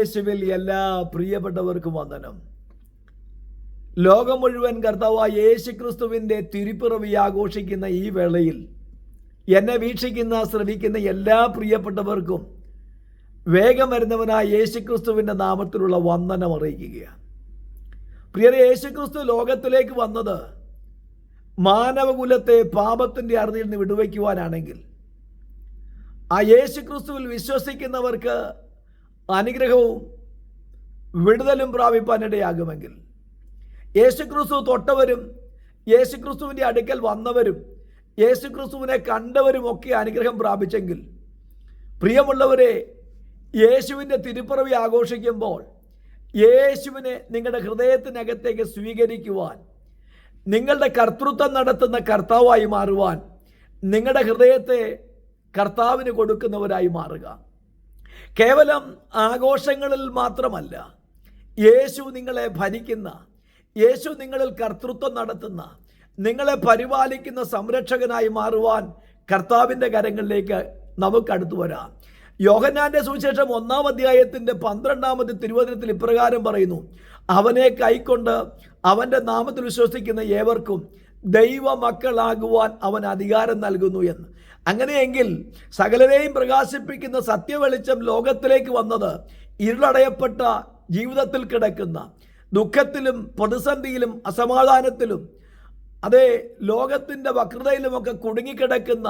ക്രിസ്തുവേശുവിൽ എല്ലാ പ്രിയപ്പെട്ടവർക്കും വന്ദനം. ലോകം മുഴുവൻ കർത്താവായ യേശു ക്രിസ്തുവിന്റെ തിരുപ്പിറവി ആഘോഷിക്കുന്ന ഈ വേളയിൽ എന്നെ വീക്ഷിക്കുന്ന ശ്രമിക്കുന്ന എല്ലാ പ്രിയപ്പെട്ടവർക്കും വേഗം വരുന്നവനായ യേശു ക്രിസ്തുവിന്റെ നാമത്തിലുള്ള വന്ദനം അറിയിക്കുക പ്രിയരെ യേശു ക്രിസ്തു ലോകത്തിലേക്ക് വന്നത് മാനവകുലത്തെ പാപത്തിന്റെ അറുതിയിൽ നിന്ന് വിടുവയ്ക്കുവാനാണെങ്കിൽ ആ യേശു ക്രിസ്തുവിൽ വിശ്വസിക്കുന്നവർക്ക് അനുഗ്രഹവും വിടുതലും പ്രാപിപ്പാനിടയാകുമെങ്കിൽ യേശു ക്രിസ്തു തൊട്ടവരും യേശു ക്രിസ്തുവിന്റെ അടുക്കൽ വന്നവരും യേശു ക്രിസ്തുവിനെ കണ്ടവരും ഒക്കെ അനുഗ്രഹം പ്രാപിച്ചെങ്കിൽ പ്രിയമുള്ളവരെ യേശുവിന്റെ തിരുപ്പിറവി ആഘോഷിക്കുമ്പോൾ യേശുവിനെ നിങ്ങളുടെ ഹൃദയത്തിനകത്തേക്ക് സ്വീകരിക്കുവാൻ നിങ്ങളുടെ കർത്തൃത്വം നടത്തുന്ന കർത്താവായി മാറുവാൻ നിങ്ങളുടെ ഹൃദയത്തെ കർത്താവിന് കൊടുക്കുന്നവരായി മാറുക. കേവലം ആഘോഷങ്ങളിൽ മാത്രമല്ല യേശു നിങ്ങളെ ഭരിക്കുന്ന യേശു നിങ്ങളിൽ കർത്തൃത്വം നടത്തുന്ന നിങ്ങളെ പരിപാലിക്കുന്ന സംരക്ഷകനായി മാറുവാൻ കർത്താവിന്റെ കരങ്ങളിലേക്ക് നമുക്ക് അടുത്തു വരാം. യോഹന്നാന്റെ സുവിശേഷം ഒന്നാം അധ്യായത്തിന്റെ പന്ത്രണ്ടാമത്തെ തിരുവചനത്തിൽ ഇപ്രകാരം പറയുന്നു അവനെ കൈക്കൊണ്ട് അവന്റെ നാമത്തിൽ വിശ്വസിക്കുന്ന ഏവർക്കും ദൈവ മക്കളാകുവാൻ അവൻ അധികാരം നൽകുന്നു എന്ന്. അങ്ങനെയെങ്കിൽ സകലരെയും പ്രകാശിപ്പിക്കുന്ന സത്യവെളിച്ചം ലോകത്തിലേക്ക് വന്നത് ഇരുളടയപ്പെട്ട ജീവിതത്തിൽ കിടക്കുന്ന ദുഃഖത്തിലും പ്രതിസന്ധിയിലും അസമാധാനത്തിലും അതേ ലോകത്തിന്റെ വക്രതയിലുമൊക്കെ കുടുങ്ങിക്കിടക്കുന്ന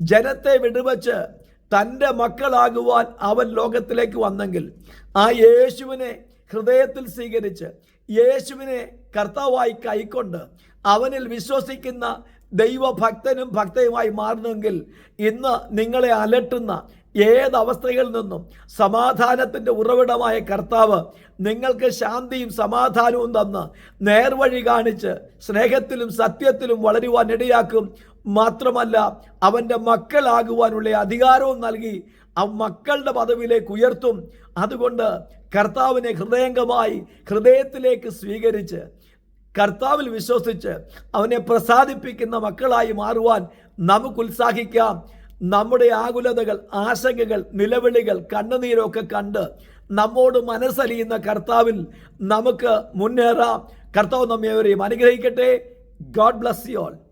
ജനത്തെ വിടുവച്ച് തന്റെ മക്കളാകുവാൻ അവൻ ലോകത്തിലേക്ക് വന്നെങ്കിൽ ആ യേശുവിനെ ഹൃദയത്തിൽ സ്വീകരിച്ച് യേശുവിനെ കർത്താവായി കൈക്കൊണ്ട് അവനിൽ വിശ്വസിക്കുന്ന ദൈവഭക്തനും ഭക്തയുമായി മാറുന്നെങ്കിൽ ഇന്ന് നിങ്ങളെ അലട്ടുന്ന ഏതവസ്ഥയിൽ നിന്നും സമാധാനത്തിന്റെ ഉറവിടമായ കർത്താവ് നിങ്ങൾക്ക് ശാന്തിയും സമാധാനവും തന്ന് നേർവഴി കാണിച്ച് സ്നേഹത്തിലും സത്യത്തിലും വളരുവാൻ ഇടയാക്കും. മാത്രമല്ല അവന്റെ മക്കളാകുവാനുള്ള അധികാരവും നൽകി ആ മക്കളുടെ പദവിയിലേക്ക് ഉയർത്തും. അതുകൊണ്ട് കർത്താവിനെ ഹൃദയംഗമായി ഹൃദയത്തിലേക്ക് സ്വീകരിച്ച് കർത്താവിൽ വിശ്വസിച്ച് അവനെ പ്രസാദിപ്പിക്കുന്ന മക്കളായി മാറുവാൻ നമുക്ക് ഉത്സാഹിക്കാം. നമ്മുടെ ആകുലതകൾ ആശങ്കകൾ നിലവിളികൾ കണ്ണുനീരൊക്കെ കണ്ട് നമ്മോട് മനസ്സലിയുന്ന കർത്താവിൽ നമുക്ക് മുന്നേറാം. കർത്താവ് നമ്മെ അനുഗ്രഹിക്കട്ടെ. God bless you all